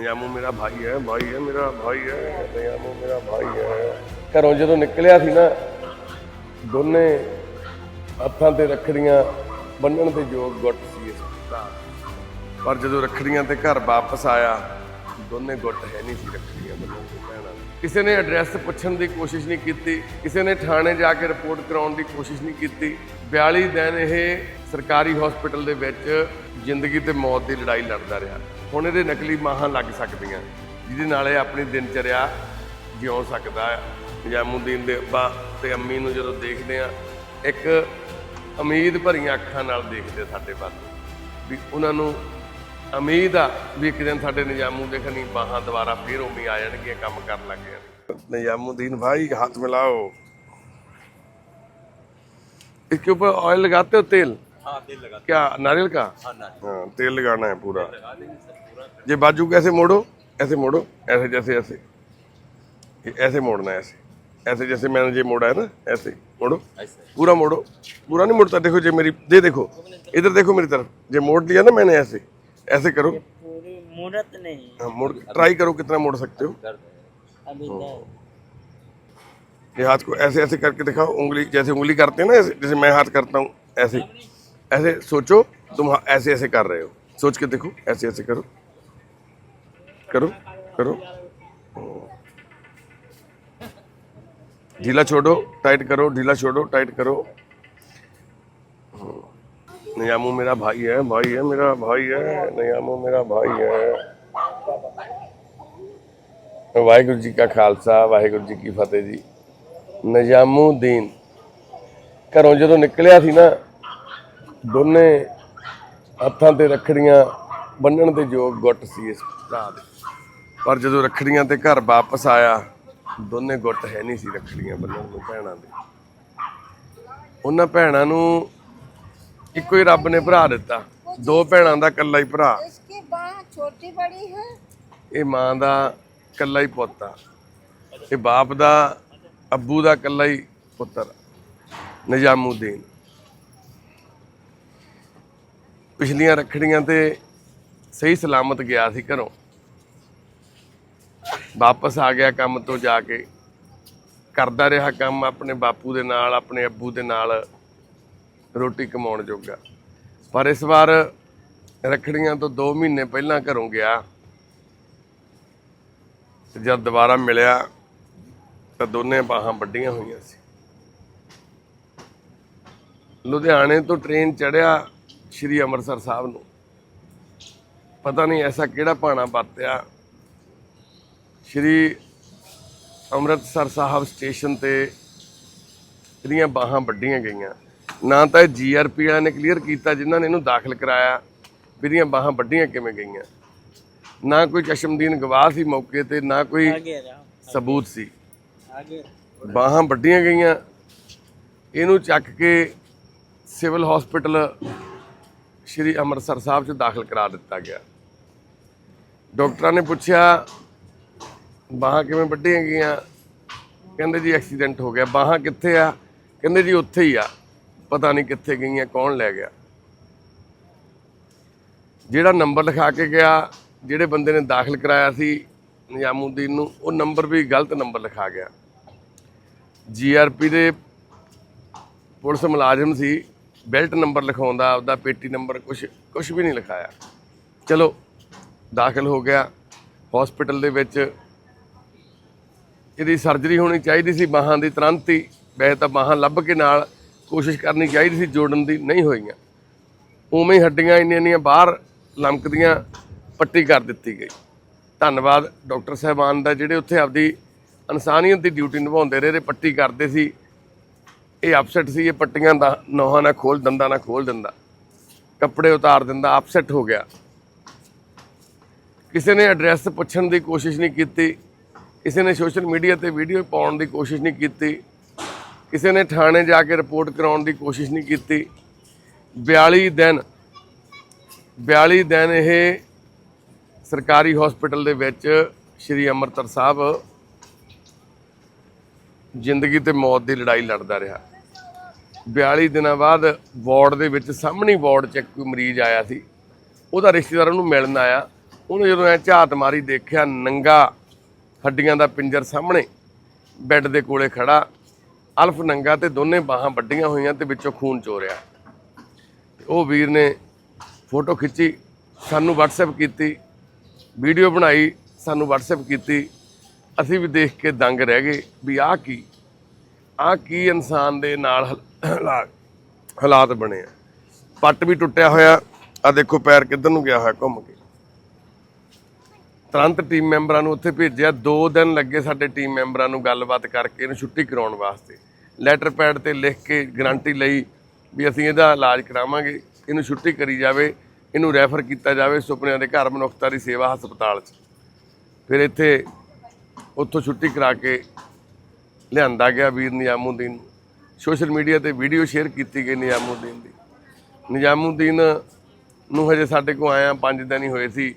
ਨਿਯਾਮੂ ਮੇਰਾ ਭਾਈ ਹੈ ਭਾਈ ਹੈ ਮੇਰਾ ਭਾਈ ਹੈ ਨਿਯਾਮੂ ਮੇਰਾ ਭਾਈ ਹੈ। ਘਰੋਂ ਜਦੋਂ ਨਿਕਲਿਆ ਸੀ ਨਾ, ਦੋਨੇ ਹੱਥਾਂ ਤੇ ਰੱਖੜੀਆਂ, ਬੰਨਣ ਦੇ ਯੋਗ ਗੁੱਟ ਸੀ ਇਸ ਭਰਾ ਪਰ ਜਦੋਂ ਰੱਖੜੀਆਂ ਤੇ ਘਰ ਵਾਪਸ ਆਇਆ, ਦੋਨੇ ਗੁੱਟ ਹੈ ਨਹੀਂ ਸੀ ਰੱਖੜੀਆਂ ਬੰਨਣ ਦੇ ਭੈਣਾਂ ਕਿਸੇ ਨੇ ਐਡਰੈਸ ਪੁੱਛਣ ਦੀ ਕੋਸ਼ਿਸ਼ ਨਹੀਂ ਕੀਤੀ, ਕਿਸੇ ਨੇ ਥਾਣੇ ਜਾ ਕੇ ਰਿਪੋਰਟ ਕਰਾਉਣ ਦੀ ਕੋਸ਼ਿਸ਼ ਨਹੀਂ ਕੀਤੀ। 42 ਦਿਨ ਇਹ ਸਰਕਾਰੀ ਹਸਪੀਟਲ ਦੇ ਵਿੱਚ ਜ਼ਿੰਦਗੀ ਤੇ ਮੌਤ ਦੀ ਲੜਾਈ ਲੜਦਾ ਰਿਹਾ। ਹੁਣ ਇਹਦੇ ਨਕਲੀ ਮਾਹਾਂ ਲੱਗ ਸਕਦੀਆਂ ਜਿਹਦੇ ਨਾਲ ਇਹ ਆਪਣੀ ਦਿਨਚਰਿਆ ਜਿਉ ਸਕਦਾ ਹੈ ਨਿਜ਼ਾਮੂਦੀਨ ਦੇ ਅੱਬਾ ਤੇ ਅੰਮੀ ਨੂੰ ਜਦੋਂ ਦੇਖਦੇ ਆ ਇੱਕ ਉਮੀਦ ਭਰੀਆਂ ਅੱਖਾਂ ਨਾਲ ਦੇਖਦੇ ਸਾਡੇ ਵੱਲ ਵੀ ਉਹਨਾਂ ਨੂੰ ਉਮੀਦ ਆ ਵੀ ਇੱਕ ਦਿਨ ਸਾਡੇ ਨਿਜ਼ਾਮੂ ਦੇ ਖਨੀ ਬਾਹਾਂ ਦੁਬਾਰਾ ਫੇਰ ਉਮੀ ਆ ਜਾਣਗੀਆਂ ਕੰਮ ਕਰਨ ਲੱਗ ਜਾਣਗੇ निजामुद्दीन भाई हाथ मिलाओ इसके ऊपर ऑयल लगाते हो तेल हाँ तेल लगा क्या नारियल का? हाँ हाँ तेल लगाना है पूरा। ये बाजू कैसे मोड़ो ऐसे मोड़ो ऐसे जैसे ऐसे। ऐसे मोड़ना है ऐसे। ऐसे जैसे मैंने ये मोड़ा है ना ऐसे। मोड़ो। पूरा मोड़ो। पूरा नहीं मोड़ता देखो ये मेरी दे देखो। इधर देखो मेरी तरफ़। ये मोड़ लिया ना मैंने ऐसे। ऐसे करो। पूरी मुहूर्त नहीं। हाँ, मोड़ ट्राई करो कितना मोड़ सकते हो। है। ये हाथ को ऐसे ऐसे करके दिखाओ उंगली जैसे उंगली करते हैं ना ऐसे जैसे मैं हाथ करता हूँ ऐसे। ऐसे सोचो तुम हा- ऐसे ऐसे कर रहे हो सोच के देखो ऐसे ऐसे करो करो करो ढीला छोड़ो टाइट करो ढीला छोड़ो टाइट करो नियामू मेरा भाई है भाई है मेरा भाई है नियामू मेरा भाई है ਵਾਹਿਗੁਰੂ ਜੀ ਕਾ ਖਾਲਸਾ ਵਾਹਿਗੁਰੂ ਜੀ ਕੀ ਫਤਿਹ ਜੀ ਨਿਜ਼ਾਮੂਦੀਨ ਘਰੋਂ ਜਦੋਂ ਨਿਕਲਿਆ ਸੀ ਨਾ ਦੋਨੇ ਹੱਥਾਂ ਤੇ ਰੱਖੜੀਆਂ ਬੰਨਣ ਦੇ ਯੋਗ ਗੁੱਟ ਸੀ ਇਸ ਭਰਾ ਦੇ ਪਰ ਜਦੋਂ ਰੱਖੜੀਆਂ ਤੇ ਘਰ ਵਾਪਸ ਆਇਆ ਦੋਨੇ ਗੁੱਟ ਹੈ ਨਹੀਂ ਸੀ ਰੱਖੜੀਆਂ ਬੰਨਣ ਨੂੰ ਭੈਣਾਂ ਦੇ ਉਹਨਾਂ ਭੈਣਾਂ ਨੂੰ ਇੱਕੋ ਹੀ ਰੱਬ ਨੇ ਭਰਾ ਦਿੱਤਾ ਦੋ ਭੈਣਾਂ ਦਾ ਇਕੱਲਾ ਹੀ ਭਰਾ इसकी बाह छोटी बड़ी है ਇਹ ਮਾਂ ਦਾ ਇਕੱਲਾ ਹੀ ਪੁੱਤ ਆ ਇਹ ਬਾਪ ਦਾ ਅੱਬੂ ਦਾ ਇਕੱਲਾ ਹੀ ਪੁੱਤਰ ਨਿਜ਼ਾਮੂਦੀਨ ਪਿਛਲੀਆਂ ਰੱਖੜੀਆਂ ਤੇ ਸਹੀ ਸਲਾਮਤ ਗਿਆ ਸੀ ਘਰੋਂ। ਵਾਪਸ ਆ ਗਿਆ ਕੰਮ ਤੋਂ ਜਾ ਕੇ। ਕਰਦਾ ਰਿਹਾ ਕੰਮ ਆਪਣੇ ਬਾਪੂ ਦੇ ਨਾਲ, ਆਪਣੇ ਅੱਬੂ ਦੇ ਨਾਲ ਰੋਟੀ ਕਮਾਉਣ ਜੋਗਾ। ਪਰ ਇਸ ਵਾਰ ਰੱਖੜੀਆਂ ਤੋਂ 2 ਮਹੀਨੇ ਪਹਿਲਾਂ ਘਰੋਂ ਗਿਆ। ਤੇ ਜਦ ਦੁਬਾਰਾ ਮਿਲਿਆ ਤਾਂ ਦੋਨੇ ਬਾਹਾਂ ਵੱਡੀਆਂ ਹੋਈਆਂ ਸੀ। ਲੁਧਿਆਣੇ ਤੋਂ ਟ੍ਰੇਨ ਚੜਿਆ ਸ਼੍ਰੀ ਅੰਮ੍ਰਿਤਸਰ ਸਾਹਿਬ ਨੂੰ। ਪਤਾ ਨਹੀਂ ਐਸਾ ਕਿਹੜਾ ਪਾਣਾ ਵਰਤਿਆ। ਸ਼੍ਰੀ ਅੰਮ੍ਰਿਤਸਰ ਸਾਹਿਬ ਸਟੇਸ਼ਨ ਤੇ ਇਹਦੀਆਂ ਬਾਹਾਂ ਵੱਡੀਆਂ ਗਈਆਂ। ਨਾ ਤਾਂ ਇਹ ਜੀਆਰਪੀ ਵਾਲਿਆਂ ਨੇ ਕਲੀਅਰ ਕੀਤਾ ਜਿਨ੍ਹਾਂ ਨੇ ਇਹਨੂੰ ਦਾਖਲ ਕਰਾਇਆ ਵੀ ਇਹਦੀਆਂ ਬਾਹਾਂ ਵੱਡੀਆਂ ਕਿਵੇਂ ਗਈਆਂ। ਨਾ ਕੋਈ ਚਸ਼ਮਦੀਨ ਗਵਾਹ ਸੀ ਮੌਕੇ ਤੇ ਨਾ ਕੋਈ ਸਬੂਤ ਸੀ। ਬਾਹਾਂ ਵੱਡੀਆਂ ਗਈਆਂ। ਇਹਨੂੰ ਚੱਕ ਕੇ ਸਿਵਲ ਹਸਪੀਟਲ ਸ਼੍ਰੀ ਅੰਮ੍ਰਿਤਸਰ ਸਾਹਿਬ 'ਚ ਦਾਖਲ ਕਰਾ ਦਿੱਤਾ ਗਿਆ। ਡਾਕਟਰਾਂ ਨੇ ਪੁੱਛਿਆ, ਬਾਹਾਂ ਕਿਵੇਂ ਵੱਢੀਆਂ ਗਈਆਂ? ਕਹਿੰਦੇ ਜੀ ਐਕਸੀਡੈਂਟ ਹੋ ਗਿਆ। ਬਾਹਾਂ ਕਿੱਥੇ ਆ? ਕਹਿੰਦੇ ਜੀ ਉੱਥੇ ਹੀ ਆ। ਪਤਾ ਨਹੀਂ ਕਿੱਥੇ ਗਈਆਂ, ਕੌਣ ਲੈ ਗਿਆ? ਜਿਹੜਾ ਨੰਬਰ ਲਿਖਾ ਕੇ ਗਿਆ, ਜਿਹੜੇ ਬੰਦੇ ਨੇ ਦਾਖਲ ਕਰਾਇਆ ਸੀ ਨਿਜ਼ਾਮੂਦੀਨ ਨੂੰ, ਉਹ ਨੰਬਰ ਵੀ ਗਲਤ ਨੰਬਰ ਲਿਖਾ ਗਿਆ। ਜੀਆਰਪੀ ਦੇ ਪੁਲਿਸ ਮੁਲਾਜ਼ਮ ਸੀ। ਬੈਲਟ ਨੰਬਰ ਲਿਖਾਉਂਦਾ, ਆਪਦਾ ਪੇਟੀ ਨੰਬਰ ਕੁਝ ਕੁਝ ਵੀ ਨਹੀਂ ਲਿਖਾਇਆ। ਚਲੋ, ਦਾਖਲ ਹੋ ਗਿਆ। ਹਸਪੀਟਲ ਦੇ ਵਿੱਚ ਇਹਦੀ ਸਰਜਰੀ ਹੋਣੀ ਚਾਹੀਦੀ ਸੀ, ਬਾਹਾਂ ਦੀ ਤੁਰੰਤ ਹੀ, ਵੈਸੇ ਤਾਂ ਬਾਹਾਂ ਲੱਭ ਕੇ ਨਾਲ ਕੋਸ਼ਿਸ਼ ਕਰਨੀ ਚਾਹੀਦੀ ਸੀ, ਜੋੜਨ ਦੀ ਨਹੀਂ ਹੋਈਆਂ। ਉਵੇਂ ਹੀ ਹੱਡੀਆਂ ਇੰਨੀਆਂ ਇੰਨੀਆਂ ਬਾਹਰ ਲਮਕਦੀਆਂ, ਪੱਟੀ ਕਰ ਦਿੱਤੀ ਗਈ। ਧੰਨਵਾਦ ਡਾਕਟਰ ਸਾਹਿਬਾਨ ਦਾ, ਜਿਹੜੇ ਉੱਥੇ ਆਪਦੀ ਇਨਸਾਨੀਅਤ ਦੀ ਡਿਊਟੀ ਨਿਭਾਉਂਦੇ ਰਹੇ, ਤੇ ਪੱਟੀ ਕਰਦੇ ਸੀ। ਇਹ ਅਪਸੈਟ ਸੀ, ਇਹ ਪੱਟੀਆਂ ਦਾ, ਨੋਹਾਂ ਨਾ ਖੋਲ ਦਿੰਦਾ ਨਾ ਖੋਲ ਦਿੰਦਾ। ਕੱਪੜੇ ਉਤਾਰ ਦਿੰਦਾ ਅਪਸੈਟ ਹੋ ਗਿਆ। ਕਿਸੇ ਨੇ ਐਡਰੈਸ ਪੁੱਛਣ ਦੀ ਕੋਸ਼ਿਸ਼ ਨਹੀਂ ਕੀਤੀ, ਕਿਸੇ ਨੇ ਸੋਸ਼ਲ ਮੀਡੀਆ ਤੇ ਵੀਡੀਓ ਪਾਉਣ ਦੀ ਕੋਸ਼ਿਸ਼ ਨਹੀਂ ਕੀਤੀ, ਕਿਸੇ ਨੇ ਥਾਣੇ ਜਾ ਕੇ ਰਿਪੋਰਟ ਕਰਾਉਣ ਦੀ ਕੋਸ਼ਿਸ਼ ਨਹੀਂ ਕੀਤੀ। 42 ਦਿਨ 42 ਦਿਨ ਇਹ ਸਰਕਾਰੀ ਹਸਪੀਟਲ ਦੇ ਵਿੱਚ ਸ਼੍ਰੀ ਅੰਮ੍ਰਿਤਸਰ ਸਾਹਿਬ ਜ਼ਿੰਦਗੀ ਤੇ ਮੌਤ ਦੀ ਲੜਾਈ ਲੜਦਾ ਰਿਹਾ। 42 ਦਿਨਾਂ ਬਾਅਦ ਵਾਰਡ ਦੇ ਵਿੱਚ ਸਾਹਮਣੀ ਵਾਰਡ 'ਚ ਇੱਕ ਕੋਈ ਮਰੀਜ਼ ਆਇਆ ਸੀ। ਉਹਦਾ ਰਿਸ਼ਤੇਦਾਰ ਉਹਨੂੰ ਮਿਲਣ ਆਇਆ। ਉਹਨੇ ਜਦੋਂ ਐ ਝਾਤ ਮਾਰੀ ਦੇਖਿਆ ਨੰਗਾ ਹੱਡੀਆਂ ਦਾ ਪਿੰਜਰ ਸਾਹਮਣੇ, ਬੈੱਡ ਦੇ ਕੋਲੇ ਖੜਾ, ਅਲਫ ਨੰਗਾ ਤੇ ਦੋਨੇ ਬਾਹਾਂ ਵੱਡੀਆਂ ਹੋਈਆਂ ਤੇ ਵਿੱਚੋਂ ਖੂਨ ਚੋਰਿਆ ਤੇ ਉਹ ਵੀਰ ਨੇ ਫੋਟੋ ਖਿੱਚੀ, ਸਾਨੂੰ WhatsApp ਕੀਤੀ, ਵੀਡੀਓ ਬਣਾਈ, ਸਾਨੂੰ WhatsApp ਕੀਤੀ। ਅਸੀਂ ਵੀ ਦੇਖ ਕੇ ਦੰਗ ਰਹਿ ਗਏ ਵੀ ਆਹ ਕੀ ਆਹ ਕੀ ਇਨਸਾਨ ਦੇ ਨਾਲ ਹਲ- ਹਾਲਾਤ ਹਾਲਾਤ ਬਣੇ ਆ। ਪੱਟ ਵੀ ਟੁੱਟਿਆ ਹੋਇਆ, ਆ ਦੇਖੋ ਪੈਰ ਕਿੱਧਰ ਨੂੰ ਗਿਆ ਹੋਇਆ, ਘੁੰਮ ਕੇ। ਤੁਰੰਤ ਟੀਮ ਮੈਂਬਰਾਂ ਨੂੰ ਉੱਥੇ ਭੇਜਿਆ। 2 ਦਿਨ ਲੱਗੇ ਸਾਡੇ ਟੀਮ ਮੈਂਬਰਾਂ ਨੂੰ ਗੱਲਬਾਤ ਕਰਕੇ, ਇਹਨੂੰ ਛੁੱਟੀ ਕਰਾਉਣ ਵਾਸਤੇ। ਲੈਟਰ ਪੈਡ ਤੇ ਲਿਖ ਕੇ ਗਾਰੰਟੀ ਲਈ ਵੀ ਅਸੀਂ ਇਹਦਾ ਇਲਾਜ ਕਰਾਵਾਂਗੇ। ਇਹਨੂੰ ਛੁੱਟੀ ਕਰੀ ਜਾਵੇ, ਇਹਨੂੰ ਰੈਫਰ ਕੀਤਾ ਜਾਵੇ ਸੁਪਨਿਆਂ ਦੇ ਘਰ ਮਨੁੱਖਤਾ ਦੀ ਸੇਵਾ ਹਸਪਤਾਲ 'ਚ। ਫਿਰ ਇੱਥੇ ਉੱਥੋਂ ਛੁੱਟੀ ਕਰਾ ਕੇ ਲਿਆਂਦਾ ਗਿਆ ਵੀਰ ਨਿਜ਼ਾਮੂਦੀਨ ਸੋਸ਼ਲ ਮੀਡੀਆ ਤੇ ਵੀਡੀਓ ਸ਼ੇਅਰ ਕੀਤੀ ਗਈ ਨਿਜ਼ਾਮੂਦੀਨ ਦੀ। ਨਿਜ਼ਾਮੂਦੀਨ ਨੂੰ ਹਜੇ ਸਾਡੇ ਕੋਲ ਆਇਆ 5 ਦਿਨ ਹੀ ਹੋਏ ਸੀ।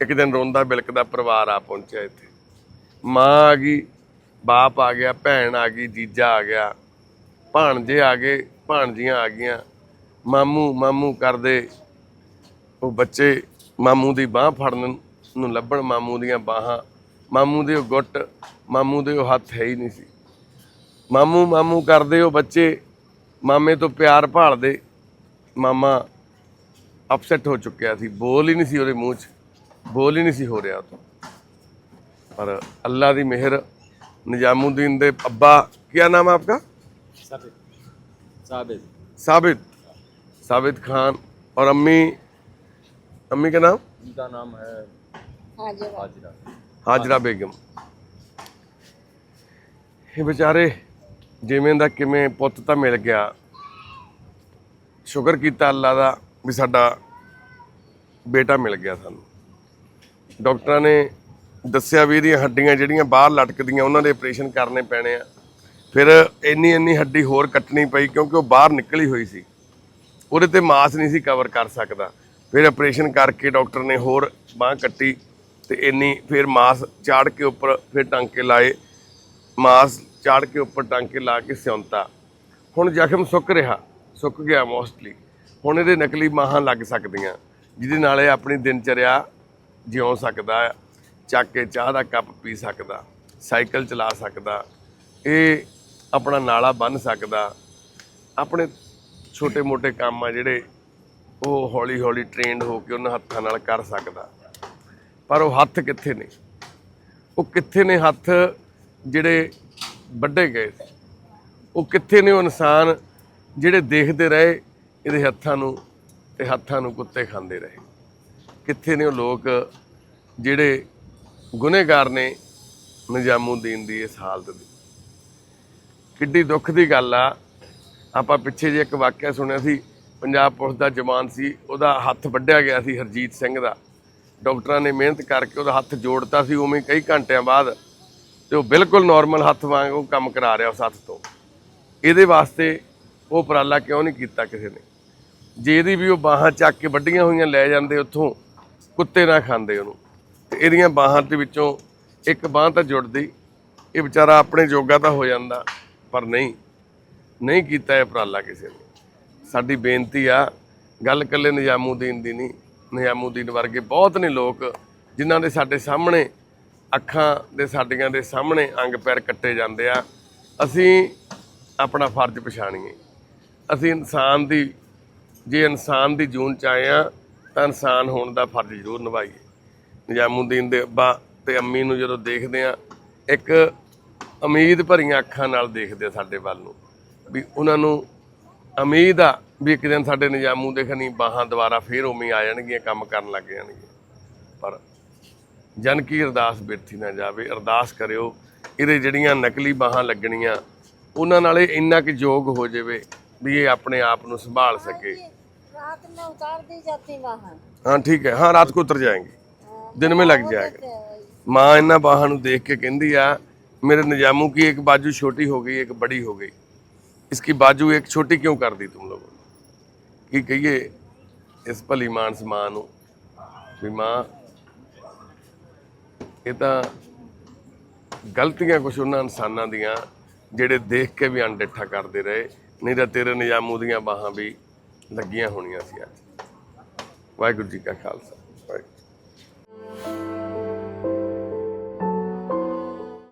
ਇੱਕ ਦਿਨ ਰੋਂਦਾ ਬਿਲਕਦਾ ਪਰਿਵਾਰ ਆ ਪਹੁੰਚਿਆ ਇੱਥੇ। ਮਾਂ ਆ ਗਈ, ਬਾਪ ਆ ਗਿਆ, ਭੈਣ ਆ ਗਈ, ਜੀਜਾ ਆ ਗਿਆ। ਭਾਣਜੇ ਆ ਗਏ, ਭਾਣਜੀਆਂ ਆ ਗਈਆਂ। ਮਾਮੂ ਮਾਮੂ ਕਰਦੇ ਉਹ ਬੱਚੇ ਮਾਮੂ ਦੀ ਬਾਹ ਫੜਨ ਨੂੰ ਲੱਭਣ ਮਾਮੂ ਦੀਆਂ ਬਾਹਾਂ। ਮਾਮੂ ਦੇ ਉਹ ਗੁੱਟ, ਮਾਮੂ ਦੇ ਉਹ ਹੱਥ ਹੈ ਹੀ ਨਹੀਂ ਸੀ। ਮਾਮੂ ਮਾਮੂ ਕਰਦੇ ਉਹ ਬੱਚੇ। ਮਾਮੇ ਤੋਂ ਪਿਆਰ ਭਾਲਦੇ। ਮਾਮਾ ਅਪਸੈਟ ਹੋ ਚੁੱਕਿਆ ਸੀ। ਬੋਲ ਹੀ ਨਹੀਂ ਸੀ ਉਹਦੇ ਮੂੰਹ 'ਚ। ਬੋਲ ਹੀ ਨਹੀਂ ਸੀ ਹੋ ਰਿਹਾ ਤੋਂ। ਪਰ ਅੱਲਾ ਦੀ ਮਿਹਰ ਨਿਜ਼ਾਮੁਦੀਨ ਦੇ ਅੱਬਾ ਕੀ ਨਾਮ ਹੈ ਆਪਕਾ? ਸਾਬਿਤ। ਸਾਬਿਤ। ਸਾਬਿत साबित खान और अम्मी अम्मी का नाम उनका नाम है हाजरा हाजरा बेगम ये बेचारे ਜਿਵੇਂ ਦਾ ਕਿਵੇਂ ਪੁੱਤ ਤਾਂ ਮਿਲ ਗਿਆ। ਸ਼ੁਕਰ ਕੀਤਾ ਅੱਲਾ ਦਾ ਵੀ ਸਾਡਾ ਬੇਟਾ ਮਿਲ ਗਿਆ ਸਾਨੂੰ। ਡਾਕਟਰਾਂ ਨੇ ਦੱਸਿਆ ਵੀ ਇਹਦੀਆਂ ਹੱਡੀਆਂ ਜਿਹੜੀਆਂ ਬਾਹਰ ਲਟਕਦੀਆਂ, ਉਹਨਾਂ ਦੇ ਆਪਰੇਸ਼ਨ ਕਰਨੇ ਪੈਣੇ ਆ। ਫਿਰ ਇੰਨੀ ਇੰਨੀ ਹੱਡੀ ਹੋਰ ਕੱਟਣੀ ਪਈ ਕਿਉਂਕਿ ਉਹ ਬਾਹਰ ਨਿਕਲੀ ਹੋਈ ਸੀ। ਉਹਦੇ ਤੇ ਮਾਸ ਨਹੀਂ ਸੀ ਕਵਰ ਕਰ ਸਕਦਾ। ਫਿਰ ਆਪਰੇਸ਼ਨ ਕਰਕੇ ਡਾਕਟਰ ਨੇ ਹੋਰ ਬਾਹ ਕੱਟੀ ਤੇ ਇੰਨੀ ਫਿਰ ਮਾਸ ਚਾੜ ਕੇ ਉੱਪਰ ਫਿਰ ਟਾਂਕੇ ਲਾਏ। ਮਾਸ ਚਾੜ ਕੇ ਉੱਪਰ ਟਾਂਕੇ ਲਾ ਕੇ ਸਿਉਂਤਾ। ਹੁਣ ਜ਼ਖਮ ਸੁੱਕ ਰਿਹਾ, ਸੁੱਕ ਗਿਆ ਮੋਸਟਲੀ ਹੁਣ ਇਹਦੇ ਨਕਲੀ ਮਾਹਾਂ ਲੱਗ ਸਕਦੀਆਂ, ਜਿਹਦੇ ਨਾਲ ਇਹ ਆਪਣੀ ਦਿਨਚਰਿਆ ਜਿਉ ਸਕਦਾ, ਚੱਕ ਕੇ ਚਾਹ ਦਾ ਕੱਪ ਪੀ ਸਕਦਾ, ਸਾਈਕਲ ਚਲਾ ਸਕਦਾ, ਇਹ ਆਪਣਾ ਨਾਲਾ ਬੰਨ ਸਕਦਾ। ਆਪਣੇ ਛੋਟੇ-ਮੋਟੇ ਕੰਮ ਆ ਜਿਹੜੇ ਉਹ ਹੌਲੀ-ਹੌਲੀ ਟ੍ਰੇਨਡ ਹੋ ਕੇ ਉਹਨਾਂ ਹੱਥਾਂ ਨਾਲ ਕਰ ਸਕਦਾ। ਪਰ ਉਹ ਹੱਥ ਕਿੱਥੇ ਨੇ? ਉਹ ਕਿੱਥੇ ਨੇ ਹੱਥ ਜਿਹੜੇ ਵੱਡੇ ਗਏ ਸੀ। ਉਹ ਕਿੱਥੇ ਨੇ ਉਹ ਇਨਸਾਨ ਜਿਹੜੇ ਦੇਖਦੇ ਰਹੇ, ਇਹਦੇ ਹੱਥਾਂ ਨੂੰ ਤੇ ਹੱਥਾਂ ਨੂੰ ਕੁੱਤੇ ਖਾਂਦੇ ਰਹੇ। ਕਿੱਥੇ ਨੇ ਉਹ ਲੋਕ ਜਿਹੜੇ ਗੁਨੇਗਾਰ ਨੇ ਨਿਜ਼ਾਮੂਦੀਨ ਦੀ ਇਸ ਹਾਲਤ ਦੀ। ਕਿੱਡੀ ਦੁੱਖ ਦੀ ਗੱਲ ਆ। ਆਪਾਂ ਪਿੱਛੇ ਜੇ ਇੱਕ ਵਾਕਿਆ ਸੁਣਿਆ ਸੀ, ਪੰਜਾਬ ਪੁਲਿਸ ਦਾ ਜਵਾਨ ਸੀ, ਉਹਦਾ ਹੱਥ ਵੱਢਿਆ ਗਿਆ ਸੀ ਹਰਜੀਤ ਸਿੰਘ ਦਾ। ਡਾਕਟਰਾਂ ਨੇ ਮਿਹਨਤ ਕਰਕੇ ਉਹਦਾ ਹੱਥ ਜੋੜਤਾ ਸੀ, ਉਵੇਂ ਕਈ ਘੰਟਿਆਂ ਬਾਅਦ ਤੇ ਉਹ ਬਿਲਕੁਲ ਨਾਰਮਲ ਹੱਥ ਵਾਂਗ ਉਹ ਕੰਮ ਕਰਾ ਰਿਹਾ ਉਸ ਹੱਥ ਤੋਂ। ਇਹਦੇ ਵਾਸਤੇ ਉਹ ਉਪਰਾਲਾ ਕਿਉਂ ਨਹੀਂ ਕੀਤਾ ਕਿਸੇ ਨੇ? ਜੇ ਇਹਦੀ ਵੀ ਉਹ ਬਾਹਾਂ ਚੱਕ ਕੇ ਵੱਡੀਆਂ ਹੋਈਆਂ ਲੈ ਜਾਂਦੇ ਉੱਥੋਂ, ਕੁੱਤੇ ਨਾ ਖਾਂਦੇ ਉਹਨੂੰ। ਤੇ ਇਹਦੀਆਂ ਬਾਹਾਂ ਦੇ ਵਿੱਚੋਂ ਇੱਕ ਬਾਹ ਤਾਂ ਜੁੜਦੀ, ਇਹ ਵਿਚਾਰਾ ਆਪਣੇ ਜੋਗਾ ਤਾਂ ਹੋ ਜਾਂਦਾ, ਪਰ ਨਹੀਂ। ਨਹੀਂ ਕੀਤਾ ਇਹ ਉਪਰਾਲਾ ਕਿਸੇ ਨੇ। ਸਾਡੀ ਬੇਨਤੀ ਆ, ਗੱਲ ਕੱਲੇ ਨਿਜ਼ਾਮੂਦੀਨ ਦੀ ਨਹੀਂ, ਨਿਜ਼ਾਮੂਦੀਨ ਵਰਗੇ ਬਹੁਤ ਨੇ ਲੋਕ ਜਿਨ੍ਹਾਂ ਦੇ ਸਾਡੇ ਸਾਹਮਣੇ ਅੱਖਾਂ ਦੇ ਸਾਡੀਆਂ ਦੇ ਸਾਹਮਣੇ ਅੰਗ ਪੈਰ ਕੱਟੇ ਜਾਂਦੇ ਆ। ਅਸੀਂ ਆਪਣਾ ਫਰਜ਼ ਪਛਾਣੀਏ। ਅਸੀਂ ਇਨਸਾਨ ਦੀ, ਜੇ ਇਨਸਾਨ ਦੀ ਜੂਨ ਚ ਆਏ ਆ, ਤਾਂ ਇਨਸਾਨ ਹੋਣ ਦਾ ਫਰਜ਼ ਜ਼ਰੂਰ ਨਿਭਾਈਏ। ਨਿਜ਼ਾਮੁਦੀਨ ਦੇ ਅੱਬਾ ਤੇ ਅੰਮੀ ਨੂੰ ਜਦੋਂ ਦੇਖਦੇ ਆ, ਇੱਕ ਉਮੀਦ ਭਰੀਆਂ ਅੱਖਾਂ ਨਾਲ ਦੇਖਦੇ ਸਾਡੇ ਵੱਲ ਨੂੰ, ਵੀ ਉਹਨਾਂ ਨੂੰ ਉਮੀਦ ਆ ਵੀ ਇੱਕ ਦਿਨ ਸਾਡੇ ਨਿਜ਼ਾਮੂ ਦੇ ਖਨੀ ਬਾਹਾਂ ਦੁਆਰਾ ਫੇਰ ਉਮੀ ਆ ਜਾਣਗੀਆਂ, ਕੰਮ ਕਰਨ ਲੱਗ ਜਾਣਗੀਆਂ। ਪਰ ਜਨ ਕੀ ਅਰਦਾਸ ਬਿਰਥੀ ਨਾ ਜਾਵੇ ਅਰਦਾਸ ਕਰਿਓ ਇਹਦੇ ਜਿਹੜੀਆਂ ਨਕਲੀ ਬਾਹਾਂ ਲੱਗਣੀਆਂ ਉਹਨਾਂ ਨਾਲ ਇਹ ਇੰਨਾ ਕਿ ਯੋਗ ਹੋ ਜਾਵੇ ਵੀ ਇਹ ਆਪਣੇ ਆਪ ਨੂੰ ਸੰਭਾਲ ਸਕੇ। रात में उतार दी जाती वाहन ਹਾਂ ਠੀਕ ਹੈ ਹਾਂ ਰਾਤ ਕੋ ਉਤਰ ਜਾਏਗੀ। ਦਿਨ ਮੇ ਲੱਗ ਜਾਏਗਾ। ਮਾਂ ਇਹਨਾਂ ਬਾਹਾਂ ਨੂੰ ਦੇਖ ਕੇ ਕਹਿੰਦੀ ਆ ਮੇਰੇ ਨਜ਼ਾਮੂ ਕੀ ਇੱਕ ਬਾਜੂ ਛੋਟੀ ਹੋ ਗਈ ਇੱਕ ਬੜੀ ਹੋ ਗਈ? ਇਸकी ਬਾਜੂ ਇੱਕ ਛੋਟੀ ਕਿਉਂ ਕਰਦੀ ਤੂੰ ਤੁਮ ਕੀ ਕਹੀਏ ਇਸ ਭਲੀ ਮਾਨਸ ਮਾਂ ਨੂੰ ਵੀ ਮਾਂ ਇਹ ਤਾਂ ਗਲਤੀਆਂ ਕੁਛ ਉਹਨਾਂ ਇਨਸਾਨਾਂ ਦੀਆਂ, ਜਿਹੜੇ ਦੇਖ ਕੇ ਵੀ ਅਣਡਿੱਠਾ ਕਰਦੇ ਰਹੇ, ਨਹੀਂ ਤਾਂ ਤੇਰੇ ਨਿਜ਼ਾਮੂ ਦੀਆਂ ਬਾਹਾਂ ਵੀ ਲੱਗੀਆਂ ਹੋਣੀਆਂ ਸੀ ਅੱਜ। ਵਾਹਿਗੁਰੂ ਜੀ ਕਾ ਖਾਲਸਾ।